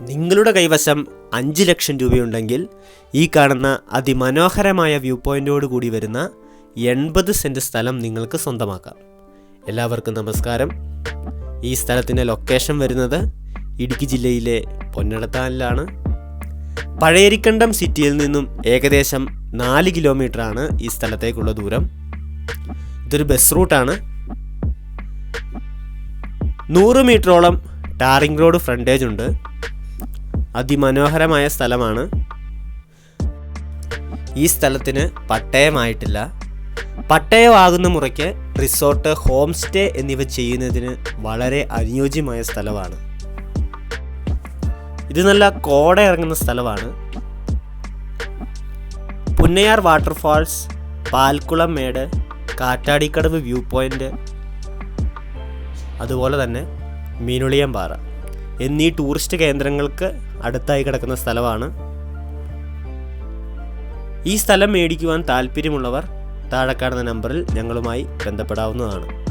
നിങ്ങളുടെ കൈവശം അഞ്ച് ലക്ഷം രൂപയുണ്ടെങ്കിൽ ഈ കാണുന്ന അതിമനോഹരമായ വ്യൂ പോയിന്റോട് കൂടി വരുന്ന എൺപത് സെന്റ് സ്ഥലം നിങ്ങൾക്ക് സ്വന്തമാക്കാം. എല്ലാവർക്കും നമസ്കാരം. ഈ സ്ഥലത്തിന്റെ ലൊക്കേഷൻ വരുന്നത് ഇടുക്കി ജില്ലയിലെ പൊന്നടത്താനിലാണ്. പഴയരിക്കണ്ടം സിറ്റിയിൽ നിന്നും ഏകദേശം നാല് കിലോമീറ്ററാണ് ഈ സ്ഥലത്തേക്കുള്ള ദൂരം. ഇതൊരു ബസ് റൂട്ടാണ്. നൂറ് മീറ്ററോളം ടാറിംഗ് റോഡ് ഫ്രണ്ടേജ് ഉണ്ട്. അതിമനോഹരമായ സ്ഥലമാണ്. ഈ സ്ഥലത്തിന് പട്ടയമായിട്ടില്ല. പട്ടയമാകുന്ന മുറയ്ക്ക് റിസോർട്ട് ഹോം സ്റ്റേ എന്നിവ ചെയ്യുന്നതിന് വളരെ അനുയോജ്യമായ സ്ഥലമാണ്. ഇത് നല്ല കോട ഇറങ്ങുന്ന സ്ഥലമാണ്. Punnayar waterfalls Palkulamedu Kattadikadavu view point അതുപോലെ തന്നെ മീനുളിയമ്പാറ എന്നീ ടൂറിസ്റ്റ് കേന്ദ്രങ്ങൾക്ക് അടുത്തായി കിടക്കുന്ന സ്ഥലമാണ്. ഈ സ്ഥലം മേടിക്കുവാൻ താല്പര്യമുള്ളവർ താഴെ കാണുന്ന നമ്പറിൽ ഞങ്ങളുമായി ബന്ധപ്പെടാവുന്നതാണ്.